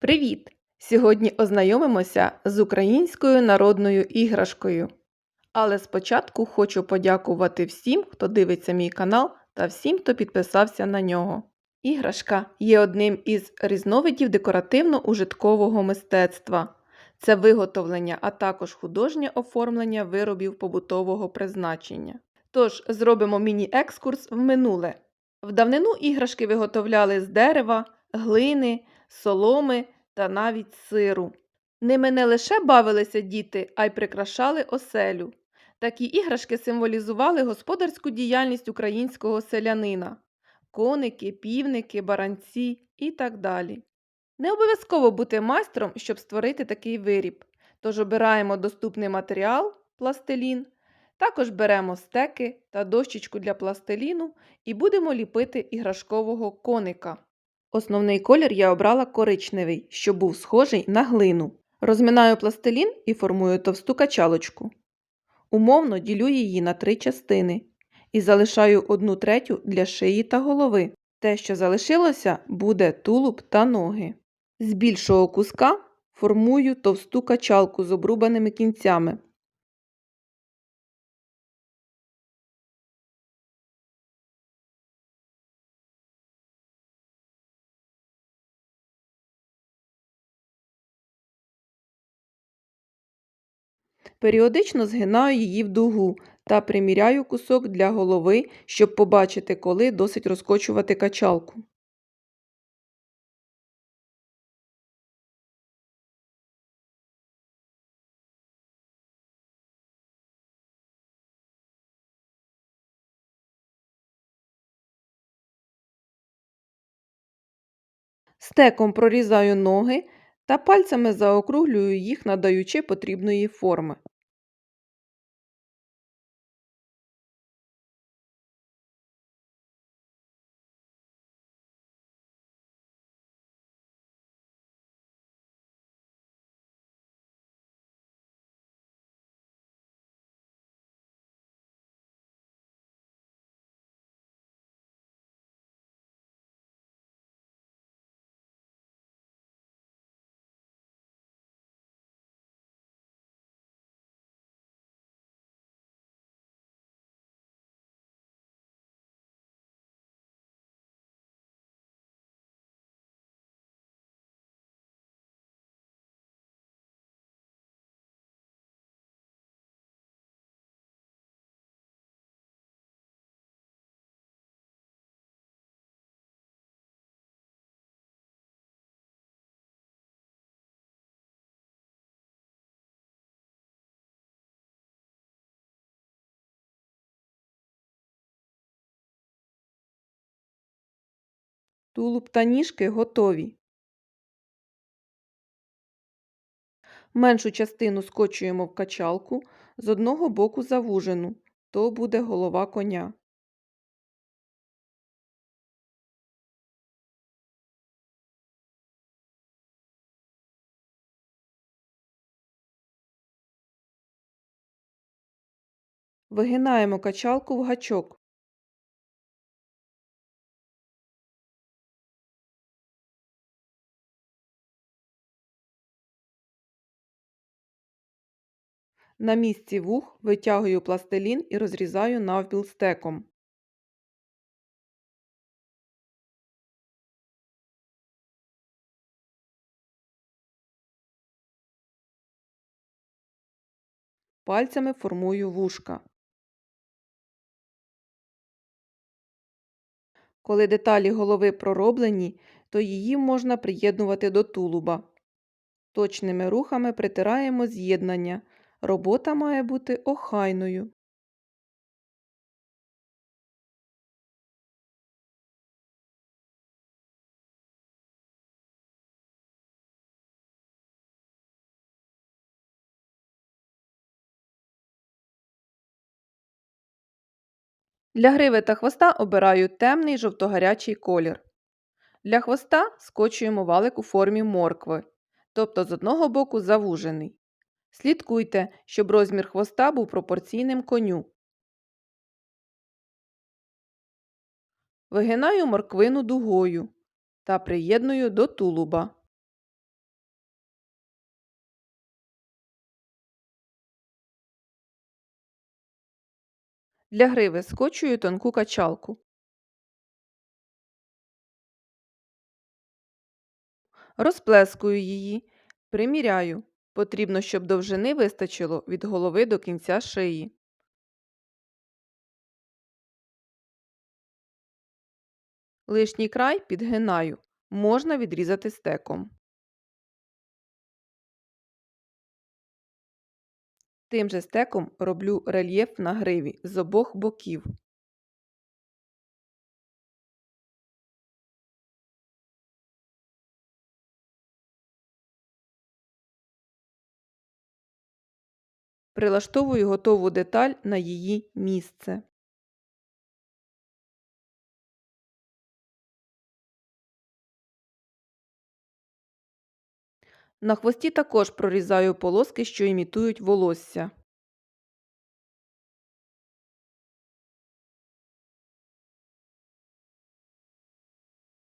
Привіт! Сьогодні ознайомимося з українською народною іграшкою. Але спочатку хочу подякувати всім, хто дивиться мій канал та всім, хто підписався на нього. Іграшка є одним із різновидів декоративно-ужиткового мистецтва. Це виготовлення, а також художнє оформлення виробів побутового призначення. Тож зробимо міні-екскурс в минуле. В давнину іграшки виготовляли з дерева, глини, соломи та навіть сиру. Ними не лише бавилися діти, а й прикрашали оселю. Такі іграшки символізували господарську діяльність українського селянина коники, півники, баранці і так далі. Не обов'язково бути майстром, щоб створити такий виріб. Тож обираємо доступний матеріал пластилін, також беремо стеки та дощечку для пластиліну і будемо ліпити іграшкового коника. Основний колір я обрала коричневий, щоб був схожий на глину. Розминаю пластилін і формую товсту качалочку. Умовно ділю її на три частини і залишаю одну третю для шиї та голови. Те, що залишилося, буде тулуб та ноги. З більшого куска формую товсту качалку з обрубаними кінцями. Періодично згинаю її в дугу та приміряю кусок для голови, щоб побачити, коли досить розкочувати качалку. Стеком прорізаю ноги та пальцями заокруглюю їх, надаючи потрібної форми. Тулуб та ніжки готові. Меншу частину скочуємо в качалку, з одного боку завужену, то буде голова коня. Вигинаємо качалку в гачок. На місці вух витягую пластилін і розрізаю навпіл стеком. Пальцями формую вушка. Коли деталі голови пророблені, то її можна приєднувати до тулуба. Точними рухами притираємо з'єднання. Робота має бути охайною. Для гриви та хвоста обираю темний жовтогарячий колір. Для хвоста скочуємо валик у формі моркви, тобто з одного боку завужений. Слідкуйте, щоб розмір хвоста був пропорційним коню. Вигинаю морквину дугою та приєдную до тулуба. Для гри вискочую тонку качалку. Розплескую її, приміряю. Потрібно, щоб довжини вистачило від голови до кінця шиї. Лишній край підгинаю. Можна відрізати стеком. Тим же стеком роблю рельєф на гриві з обох боків. Прилаштовую готову деталь на її місце. На хвості також прорізаю полоски, що імітують волосся.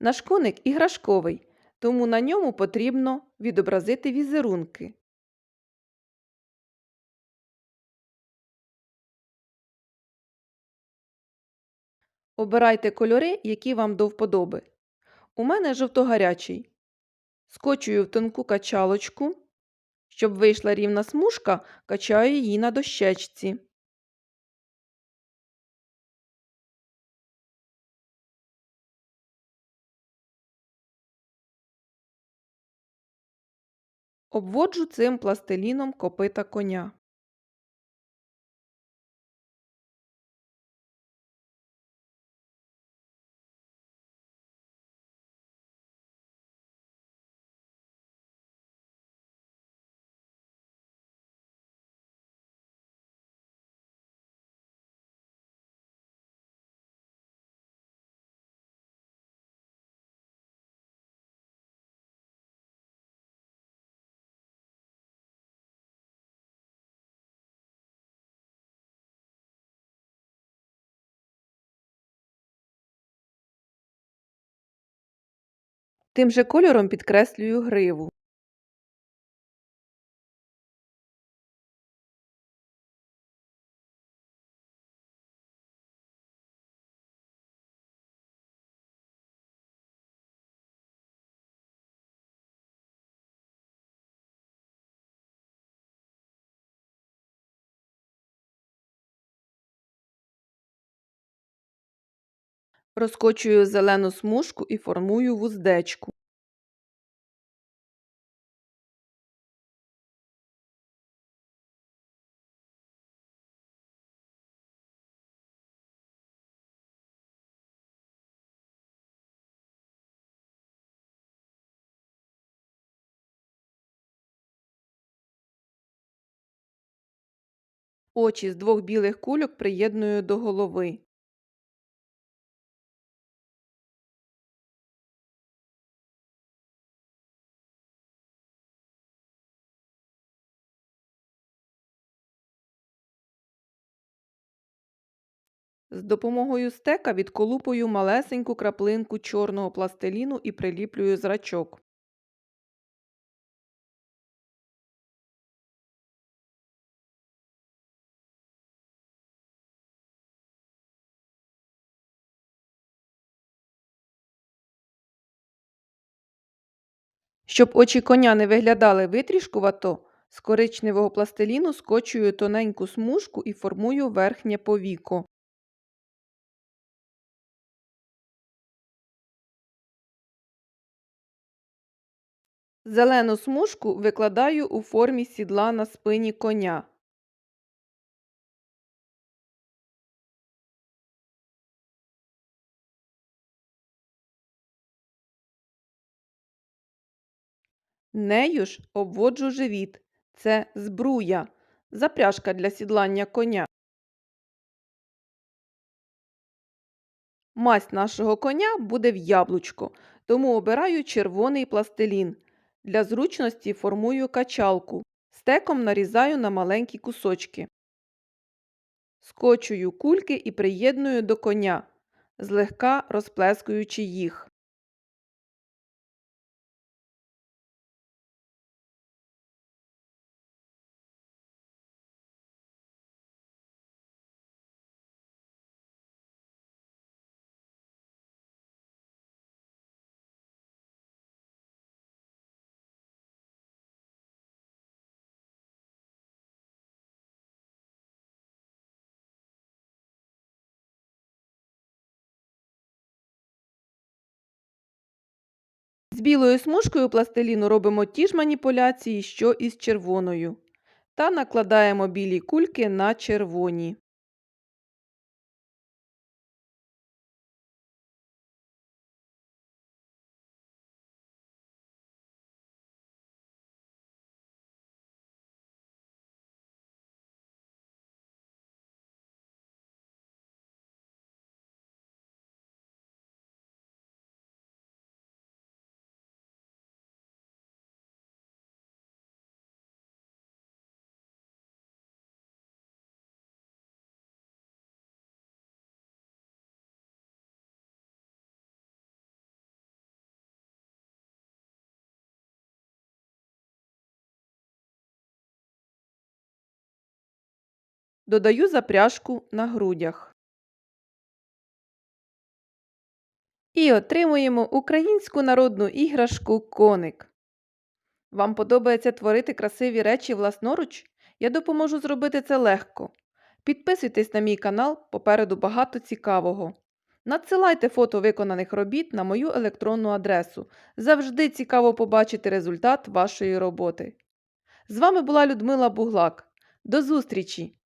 Наш коник іграшковий, тому на ньому потрібно відобразити візерунки. Обирайте кольори, які вам до вподоби. У мене жовто-гарячий. Скочую в тонку качалочку. Щоб вийшла рівна смужка, качаю її на дощечці. Обводжу цим пластиліном копита коня. Тим же кольором підкреслюю гриву. Розкочую зелену смужку і формую вуздечку. Очі з двох білих кульок приєдную до голови. З допомогою стека відколупую малесеньку краплинку чорного пластиліну і приліплюю зрачок. Щоб очі коня не виглядали витрішкувато, з коричневого пластиліну скочую тоненьку смужку і формую верхнє повіко. Зелену смужку викладаю у формі сідла на спині коня. Нею ж обводжу живіт. Це збруя, запряжка для сідлання коня. Масть нашого коня буде в яблучко, тому обираю червоний пластилін. Для зручності формую качалку. Стеком нарізаю на маленькі кусочки. Скочую кульки і приєдную до коня, злегка розплескуючи їх. З білою смужкою пластиліну робимо ті ж маніпуляції, що і з червоною. Та накладаємо білі кульки на червоні. Додаю запряжку на грудях. І отримуємо українську народну іграшку коник. Вам подобається творити красиві речі власноруч? Я допоможу зробити це легко. Підписуйтесь на мій канал, попереду багато цікавого. Надсилайте фото виконаних робіт на мою електронну адресу. Завжди цікаво побачити результат вашої роботи. З вами була Людмила Буглак. До зустрічі!